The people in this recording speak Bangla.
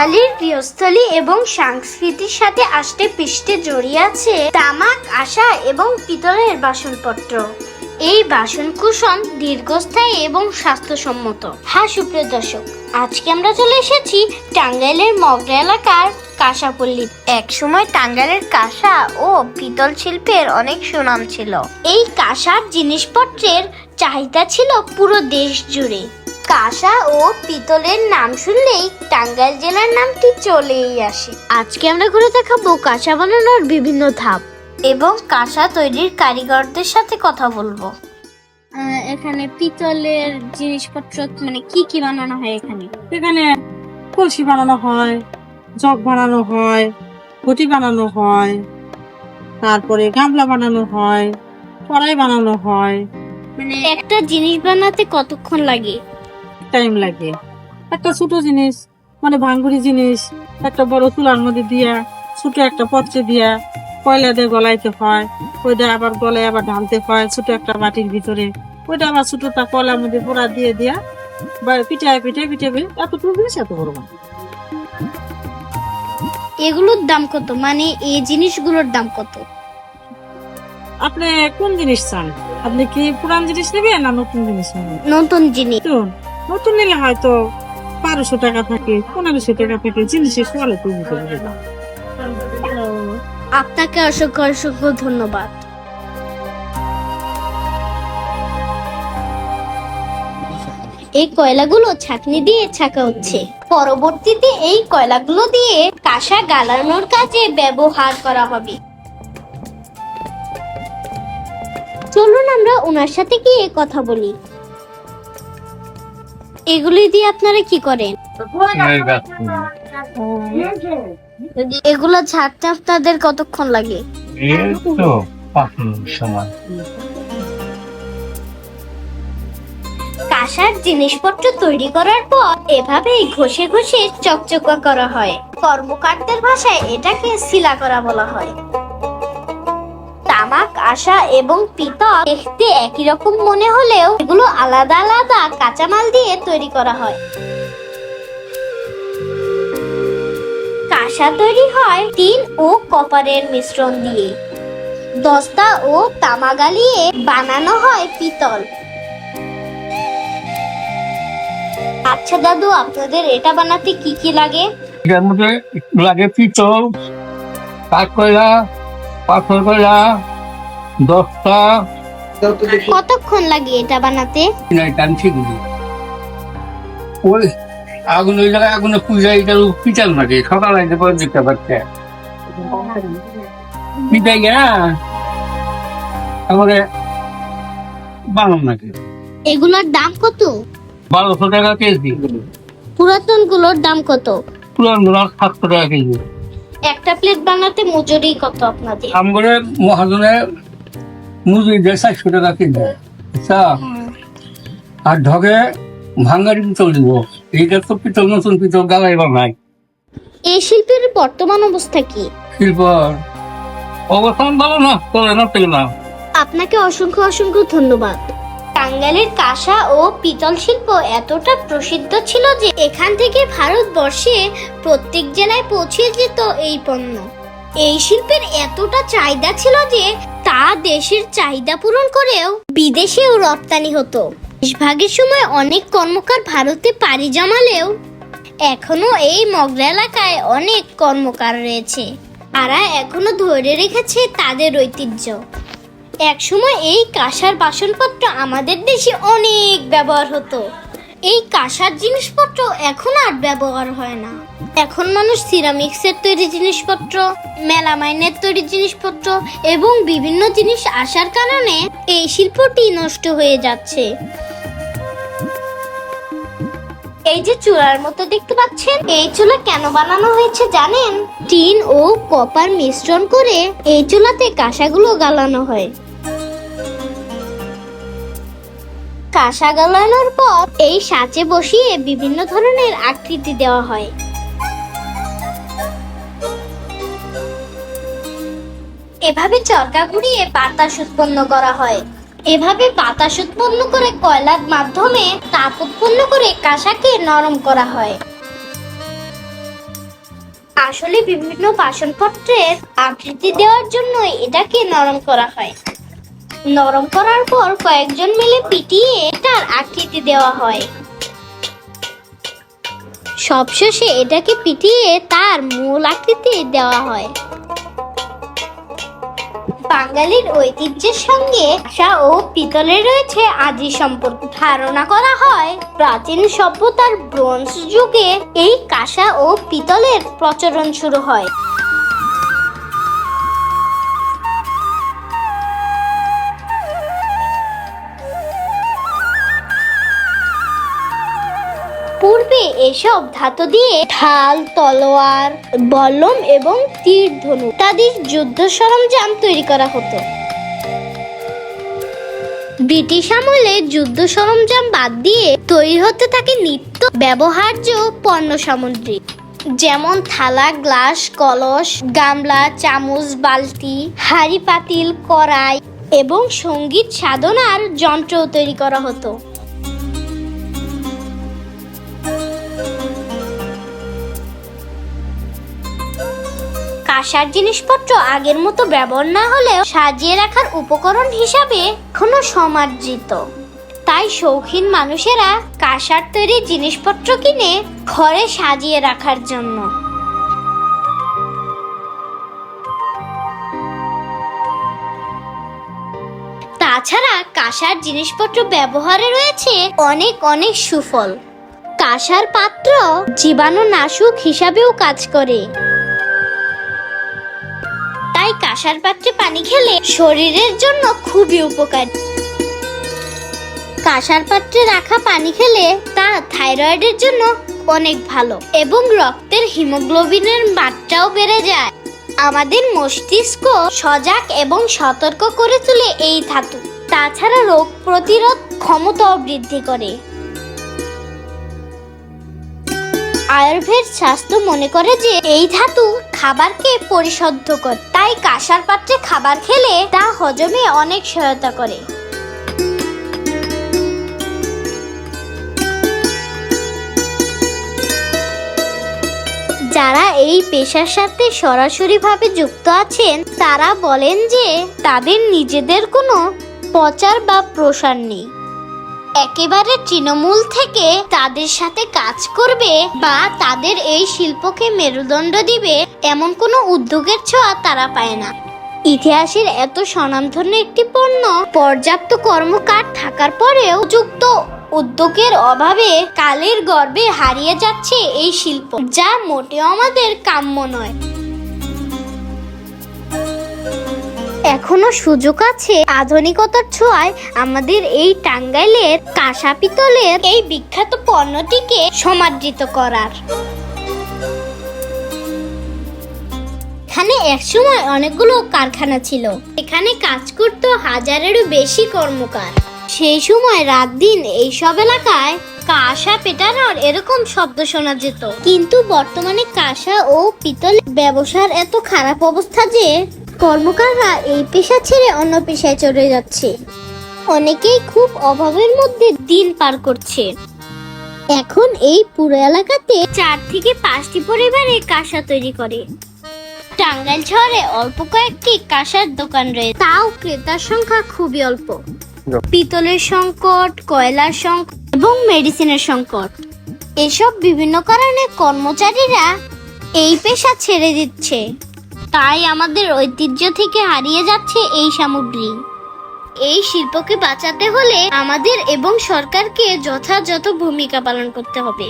বাঙালির গৃহস্থলী এবং সংস্কৃতির সাথে আষ্টে পৃষ্ঠে জড়িয়ে আছে তামাক, আশা এবং পিতলের বাসনপত্র। এই বাসনকুসন দীর্ঘস্থায়ী এবং স্বাস্থ্যসম্মত। হ্যাঁ সুপ্রিয় দর্শক, আজকে আমরা চলে এসেছি টাঙ্গাইলের মগরা এলাকার কাঁসাপল্লী। এক সময় টাঙ্গাইলের কাঁসা ও পিতল শিল্পের অনেক সুনাম ছিল। এই কাঁসার জিনিসপত্রের চাহিদা ছিল পুরো দেশ জুড়ে। কাঁসা ও পিতলের নাম শুনলেই টাঙ্গাইল জেলার নামটি চলেই আসে। আজকে আমরা ঘুরে দেখাবো কাঁসা বানানোর বিভিন্ন ধাপ। এবং কাঁসা তৈরির কারিগরদের সাথে কথা বলব। এখানে পিতলের জিনিসপত্র মানে কি কি বানানো হয় এখানে? এখানে কলসি বানানো হয় জগ বানানো হয় ঘটি বানানো হয় তারপরে গামলা বানানো হয় কড়াই বানানো হয়। মানে একটা জিনিস বানাতে কতক্ষণ লাগে? টাইম লাগে। একটা ছোট জিনিস মানে ভাঙ্গুরি জিনিস একটা বড় চুলার মধ্যে দিয়া ছোট একটা পত্রে দিয়া কয়লা দিয়ে গলাইতে হয় ওইটা আবার গলায় আবার ঢালতে হয় ছোট একটা বাটির ভিতরে। ওইটা আবার ছোটটা কয়লার মধ্যে পোড়া দিয়ে দিয়া বা পিঠায় পিঠে পিঠে এতটুকু জিনিস এত বড় বানায়। এগুলোর দাম কত? মানে এই জিনিসগুলোর দাম কত? আপনি কোন জিনিস চান? আপনি কি পুরান জিনিস নেবেন না নতুন জিনিস নেবেন? নতুন জিনিস। নতুন নিলে হয়তো বারোশো টাকা থাকে, পনেরোশো টাকা থাকে জিনিসের কোয়ালিটি পারবে আপনাকে অসংখ্য অসংখ্য ধন্যবাদ। এই কয়লাগুলো ছাকনি দিয়ে ছাকা হচ্ছে। পরবর্তীতে এই কয়লাগুলো দিয়ে কাঁসা গালানোর কাজে ব্যবহার করা হবে। চলুন আমরা ওনার সাথে গিয়ে কথা বলি। এগুলি দিয়ে আপনারা কি করেন? এগুলো ছাড়তে আপনাদের কতক্ষণ লাগে? কাঁসার জিনিসপত্র তৈরি করার পর এভাবেই ঘষে ঘষে চকচকা করা হয়। কর্মকারদের ভাষায় এটাকে শিলা করা বলা হয়। আশা এবং পিতল দেখতে একই রকম মনে হলেও এগুলো আলাদা আলাদা কাঁচামাল দিয়ে তৈরি করা হয়। কাঁসা তৈরি হয় টিন ও কপারের মিশ্রণ দিয়ে। দস্তা ও তামা গালিয়ে বানানো হয় পিতল। আচ্ছা দাদু, আপনাদের এটা বানাতে কি কি লাগে? লাগে পিতল কাঠ কয়লা পাথর কয়লা দশটা। কতক্ষণ লাগে এটা বানাতে? ওই আগুন ওই জায়গায় আগুনে পূজা এটা সকাল আইতে পরে দেখতে পাচ্ছে। পিতাই গা আমাকে বানান নাকি? এগুলোর দাম কত? বারোশো টাকা কেজি। পুরাতনগুলোর দাম কত? পুরানগুলা সাতশো টাকা কেজি। একটা প্লেট বানাতে মজুরি কত আপনাদের? আমগরে মহাজনে চারশো টাকা কিনবে আচ্ছা আর ঢগে ভাঙ্গারি পিতল দিব এইটা তো পিতল নতুন পিতল এই শিল্পের বর্তমান অবস্থা কি? শিল্প অবস্থান ভালো না চলে না চলে না। আপনাকে অসংখ্য অসংখ্য ধন্যবাদ। টাঙ্গাইলের কাঁসা ও পিতল শিল্প এতটা প্রসিদ্ধ ছিল যে এখান থেকে ভারতবর্ষে প্রত্যেক জেলায় পৌঁছে যেত এই পণ্য। এই শিল্পের এতটা চাহিদা ছিল যে তা দেশের চাহিদা পূরণ করেও বিদেশেও রপ্তানি হতো। দেশভাগের সময় অনেক কর্মকার ভারতে পাড়ি জমালেও এখনও এই মগরা এলাকায় অনেক কর্মকার রয়েছে। তারা এখনও ধরে রেখেছে তাদের ঐতিহ্য। একসময় এই কাঁসার বাসনপত্র আমাদের দেশে অনেক ব্যবহার হতো। এই কাঁসার জিনিসপত্র এখন আর ব্যবহার হয় না। এখন মানুষ সিরামিক্সের তৈরি জিনিসপত্র, মেলামাইনের তৈরি জিনিসপত্র এবং বিভিন্ন জিনিস আসার কারণে এই শিল্পটি নষ্ট হয়ে যাচ্ছে। এই যে চুলার মতো দেখতে পাচ্ছেন, এই চুলা কেন বানানো হয়েছে জানেন? টিন ও কপার মিশ্রণ করে এই চুলাতে কাঁসাগুলো গালানো হয়। কাঁসা গালানোর পর এই সাঁচে বসিয়ে বিভিন্ন ধরনের আকৃতি দেওয়া হয়। এভাবে চরকা ঘুরিয়ে বাতাস উৎপন্ন করা হয়। এভাবে বাতাস উৎপন্ন করে কয়লার মাধ্যমে তাপ উৎপন্ন করে কাঁসাকে নরম করা হয়। আসলে বিভিন্ন বাসনপত্রের আকৃতি দেওয়ার জন্য এটাকে নরম করা হয়। নরম করার পর কয়েকজন মিলে পিটিয়ে তার আকৃতি দেওয়া হয়। সবশেষে এটাকে পিটিয়ে তার মূল আকৃতি দেওয়া হয়। বাঙালির ঐতিহ্যের সঙ্গে আশা ও পিতলের রয়েছে আদি সম্পর্ক। ধারণা করা হয়, প্রাচীন সভ্যতার ব্রোঞ্জ যুগে এই কাঁসা ও পিতলের প্রচলন শুরু হয়। পূর্বে এসব ধাতু দিয়ে ঢাল, তলোয়ার বল্লম এবং তীর ধনু ইত্যাদি যুদ্ধ সরঞ্জাম তৈরি করা হতো। ব্রিটিশ আমলে যুদ্ধ সরঞ্জাম বাদ দিয়ে তৈরি হতে থাকে নিত্য ব্যবহার্য পণ্য সামগ্রী, যেমন থালা গ্লাস, কলস, গামলা, চামচ, বালতি, হাড়ি পাতিল, কড়াই এবং সংগীত সাধনার যন্ত্র তৈরি করা হতো। কাঁসার জিনিসপত্র আগের মতো ব্যবহার না হলেও সাজিয়ে রাখার উপকরণ হিসাবে এখনও সমাদৃত। তাই শৌখিন মানুষেরা কাঁসার তৈরি জিনিসপত্র কিনে ঘরে সাজিয়ে রাখার জন্য। তাছাড়া কাঁসার জিনিসপত্র ব্যবহারে রয়েছে অনেক অনেক সুফল। কাঁসার পাত্র জীবাণুনাশক হিসাবেও কাজ করে। কাঁসার পাত্রে পানি খেলে শরীরের জন্য খুবই উপকারী। কাঁসার পাত্রে রাখা পানি খেলে তা থাইরয়েডের জন্য অনেক ভালো এবং রক্তের হিমোগ্লোবিনের মাত্রাও বেড়ে যায়। আমাদের মস্তিষ্ক সজাগ এবং সতর্ক করে তোলে এই ধাতু। তাছাড়া রোগ প্রতিরোধ ক্ষমতাও বৃদ্ধি করে। আয়ুর্বেদ শাস্ত্র মনে করে যে এই ধাতু খাবারকে পরিশুদ্ধ করে। তাই কাঁসার পাত্রে খাবার খেলে তা হজমে অনেক সহায়তা করে। যারা এই পেশার সাথে সরাসরিভাবে যুক্ত আছেন, তারা বলেন যে তাদের নিজেদের কোনো প্রচার বা প্রসার নেই। একেবারে তৃণমূল থেকে তাদের সাথে কাজ করবে বা তাদের এই শিল্পকে মেরুদণ্ড দিবে, এমন কোনো উদ্যোগের ছোঁয়া তারা পায় না। ইতিহাসের এত স্বনামধন্য একটি পণ্য পর্যাপ্ত কর্মকার থাকার পরেও যুক্ত উদ্যোগের অভাবে কালের গর্বে হারিয়ে যাচ্ছে এই শিল্প, যা মোটেও আমাদের কাম্য নয়। এখনও সুযোগ আছে। আধুনিকতার ছোঁয়ায় আমাদের এই টাঙ্গাইলের কাঁসা পিতলের এই বিখ্যাত পণ্যটিকে সমাদৃত করার। এখানে একসময় অনেকগুলো কারখানা ছিল। এখানে কাজ করত হাজারেরও বেশি কর্মকার। সেই সময় রাত দিন এইসব এলাকায় কাঁসা পেটানোর এরকম শব্দ শোনা যেত। কিন্তু বর্তমানে কাঁসা ও পিতল ব্যবসার এত খারাপ অবস্থা যে কর্মকাররা এই পেশা ছেড়ে অন্য পেশায় চলে যাচ্ছে। অনেকেই খুব অভাবের মধ্যে দিন পার করছে। এখন এই পুরো এলাকাতে চার থেকে পাঁচটি পরিবারে কাঁসা তৈরি করে। টাঙ্গাইল শহরে অল্প কয়েকটি কাঁসার দোকান রয়েছে তাও ক্রেতার সংখ্যা খুবই অল্প। পিতলের সংকট, কয়লার সংকট এবং মেডিসিনের সংকট। এসব বিভিন্ন কারণে কর্মচারীরা এই পেশা ছেড়ে দিচ্ছে। তাই আমাদের ঐতিহ্য থেকে হারিয়ে যাচ্ছে এই সামগ্রী। এই শিল্পকে বাঁচাতে হলে আমাদের এবং সরকারকে যথাযথ ভূমিকা পালন করতে হবে।